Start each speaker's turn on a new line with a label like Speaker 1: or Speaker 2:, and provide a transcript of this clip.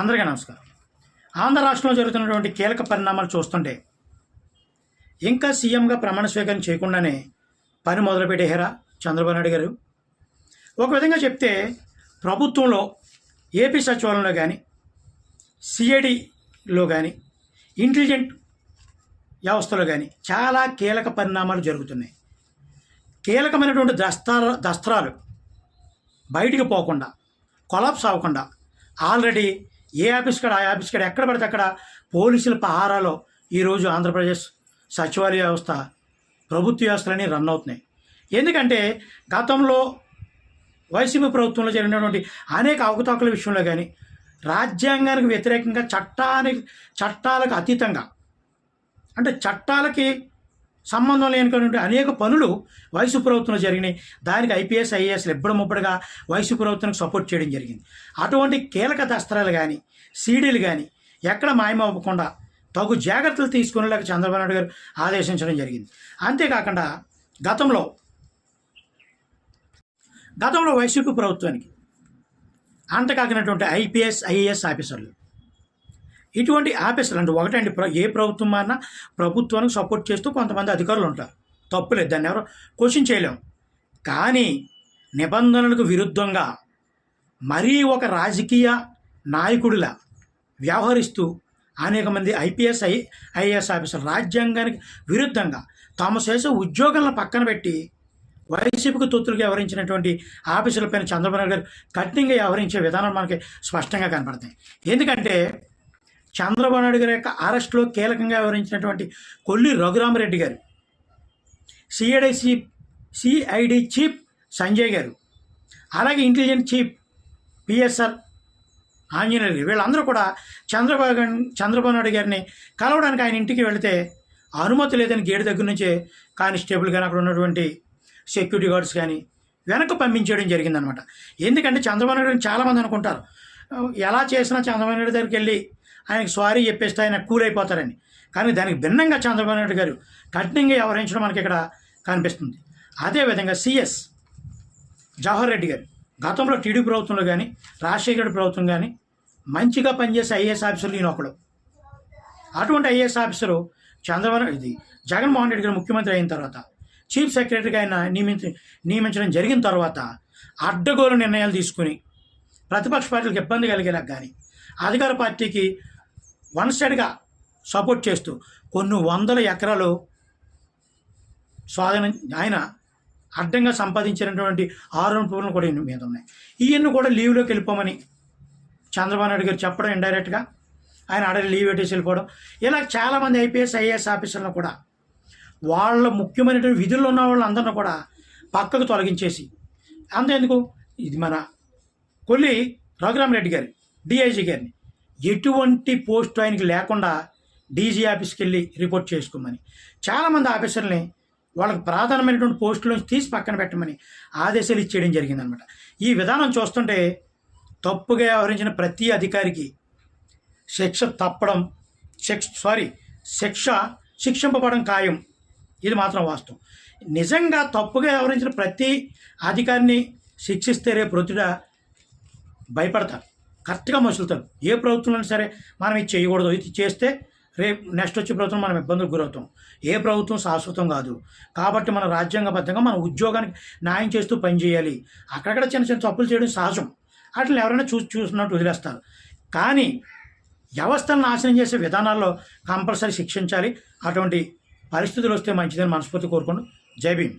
Speaker 1: అందరికీ నమస్కారం. ఆంధ్ర రాష్ట్రంలో జరుగుతున్నటువంటి కీలక పరిణామాలు చూస్తుంటే ఇంకా సీఎంగా ప్రమాణ స్వీకారం చేయకుండానే పని మొదలుపెట్టేహారా చంద్రబాబు నాయుడు గారు. ఒక విధంగా చెప్తే ప్రభుత్వంలో ఏపీ సచివాలయంలో కానీ సిఐడిలో కానీ ఇంటెలిజెంట్ వ్యవస్థలో కానీ చాలా కీలక పరిణామాలు జరుగుతున్నాయి. కీలకమైనటువంటి దస్త్ర దస్త్రాలు బయటికి పోకుండా కొలాప్స్ అవ్వకుండా ఆల్రెడీ ఏ ఆఫీస్ కాడ ఆ ఆఫీస్ కాడ ఎక్కడ పడితే అక్కడ పోలీసుల పహారాలో ఈరోజు ఆంధ్రప్రదేశ్ సచివాలయ వ్యవస్థ ప్రభుత్వ వ్యవస్థలన్నీ రన్ అవుతున్నాయి. ఎందుకంటే గతంలో వైసీపీ ప్రభుత్వంలో జరిగినటువంటి అనేక అవకతవకల విషయంలో కానీ రాజ్యాంగానికి వ్యతిరేకంగా చట్టానికి చట్టాలకు అతీతంగా అంటే చట్టాలకి సంబంధం లేనిటువంటి అనేక పనులు వయసు ప్రభుత్వంలో జరిగినాయి. దానికి ఐపీఎస్ ఐఏఎస్లు ఎప్పుడు ముప్పటిగా వయసు ప్రభుత్వానికి సపోర్ట్ చేయడం జరిగింది. అటువంటి కీలక దస్త్రాలు కానీ సీడీలు కానీ ఎక్కడ మాయమవ్వకుండా తగు జాగ్రత్తలు తీసుకునేలాగా చంద్రబాబు నాయుడు గారు ఆదేశించడం జరిగింది. అంతేకాకుండా గతంలో గతంలో వైసీపీ ప్రభుత్వానికి అంతకాకినటువంటి ఐపీఎస్ ఐఏఎస్ ఆఫీసర్లు ఇటువంటి ఆఫీసులు అంటే ఒకటండి. ప్ర- ఏ ప్రభుత్వం మారినా ప్రభుత్వానికి సపోర్ట్ చేస్తూ కొంతమంది అధికారులు ఉంటారు. తప్పులేదు. దాన్ని ఎవరు క్వశ్చన్ చేయలేం. కానీ నిబంధనలకు విరుద్ధంగా మరీ ఒక రాజకీయ నాయకుడిలా వ్యవహరిస్తూ అనేక మంది ఐపీఎస్ ఐ ఐఏఎస్ ఆఫీసర్లు రాజ్యాంగానికి విరుద్ధంగా తాము చేసే ఉద్యోగాలను పక్కన పెట్టి వైసీపీకి తొత్తులుగా వ్యవహరించినటువంటి ఆఫీసులపైన చంద్రబాబు నాయుడు గారు కఠినంగా వ్యవహరించే విధానం మనకి స్పష్టంగా కనపడతాయి. ఎందుకంటే చంద్రబాబు నాయుడు గారి యొక్క అరెస్ట్లో కీలకంగా వ్యవహరించినటువంటి కొల్లి రఘురామరెడ్డి గారు CID chief CID chief Sanjay గారు అలాగే ఇంటెలిజెంట్ చీఫ్ పిఎస్ఆర్ ఆంజనేయులు గారు వీళ్ళందరూ కూడా చంద్రబాబు చంద్రబాబు నాయుడు గారిని కలవడానికి ఆయన ఇంటికి వెళితే అనుమతి లేదని గేటు దగ్గర నుంచే కానిస్టేబుల్ కానీ అక్కడ ఉన్నటువంటి సెక్యూరిటీ గార్డ్స్ కానీ వెనక్కి పంపించేయడం జరిగిందనమాట ఎందుకంటే చంద్రబాబు నాయుడు గారిని చాలామంది అనుకుంటారు. ఎలా చేసినా చంద్రబాబు నాయుడు దగ్గరికి వెళ్ళి ఆయనకు సారీ చెప్పేస్తే ఆయన కూల్ అయిపోతారని కానీ దానికి భిన్నంగా చంద్రబాబు నాయుడు గారు కఠినంగా వ్యవహరించడం మనకి ఇక్కడ కనిపిస్తుంది. అదేవిధంగా సిఎస్ జవహర్ రెడ్డి గారు గతంలో టీడీపీ ప్రభుత్వంలో కానీ రాజశేఖర రెడ్డి ప్రభుత్వం కానీ మంచిగా పనిచేసే ఐఏఎస్ ఆఫీసర్లు ఈయన ఒకడు. అటువంటి ఐఏఎస్ ఆఫీసరు చంద్రబాబు ఇది జగన్మోహన్ రెడ్డి గారు ముఖ్యమంత్రి అయిన తర్వాత చీఫ్ సెక్రటరీగా ఆయన నియమించి నియమించడం జరిగిన తర్వాత అడ్డగోలు నిర్ణయాలు తీసుకుని ప్రతిపక్ష పార్టీలకు ఇబ్బంది కలిగేలా కానీ అధికార పార్టీకి వన్ సైడ్గా సపోర్ట్ చేస్తూ కొన్ని వందల ఎకరాలు స్వాధీనం ఆయన అడ్డంగా సంపాదించినటువంటి ఆరోపణలు కూడా ఈయన మీద ఉన్నాయి. ఈయన్ని కూడా లీవ్లోకి వెళ్ళిపోమని చంద్రబాబు నాయుడు గారు చెప్పడం ఇండైరెక్ట్గా ఆయన అడగ లీవ్ పెట్టేసి వెళ్ళిపోవడం. ఇలా చాలామంది ఐపీఎస్ ఐఏఎస్ ఆఫీసర్లను కూడా వాళ్ళ ముఖ్యమైనటువంటి విధుల్లో ఉన్న వాళ్ళందరిని కూడా పక్కకు తొలగించేసి అంతేందుకు? ఇది మన కొల్లి రఘురామరెడ్డి గారి డిఐజీ గారిని ఎటువంటి పోస్ట్ ఆయనకి లేకుండా డీజీ ఆఫీస్కి వెళ్ళి రిపోర్ట్ చేసుకోమని. చాలామంది ఆఫీసర్ని వాళ్ళకి ప్రాధాన్యమైనటువంటి పోస్టులోంచి తీసి పక్కన పెట్టమని ఆదేశాలు ఇచ్చేయడం జరిగిందనమాట. ఈ విధానం చూస్తుంటే తప్పుగా వ్యవహరించిన ప్రతి అధికారికి శిక్ష తప్పడం శిక్ష సారీ శిక్ష శిక్షింపబడడం ఖాయం. ఇది మాత్రం వాస్తవం. నిజంగా తప్పుగా వ్యవహరించిన ప్రతి అధికారిని శిక్షిస్తే రేపు ప్రొద్దుట భయపడతారు. కరెక్ట్గా మసులుతారు ఏ ప్రభుత్వంలో సరే మనం ఇది చేయకూడదు. ఇది చేస్తే రేపు నెక్స్ట్ వచ్చే ప్రభుత్వం మనం ఇబ్బందులకు గురవుతాం. ఏ ప్రభుత్వం శాశ్వతం కాదు. కాబట్టి మన రాజ్యాంగబద్ధంగా మన ఉద్యోగానికి న్యాయం చేస్తూ పనిచేయాలి అక్కడక్కడ చిన్న చిన్న తప్పులు చేయడం సహజం. అట్లా ఎవరైనా చూసి చూసినట్టు వదిలేస్తారు. కానీ వ్యవస్థను నాశనం చేసే విధానాల్లో కంపల్సరీ శిక్షించాలి. అటువంటి పరిస్థితులు వస్తే మంచిదని మనస్ఫూర్తి కోరుకుంటూ జై భీమ్.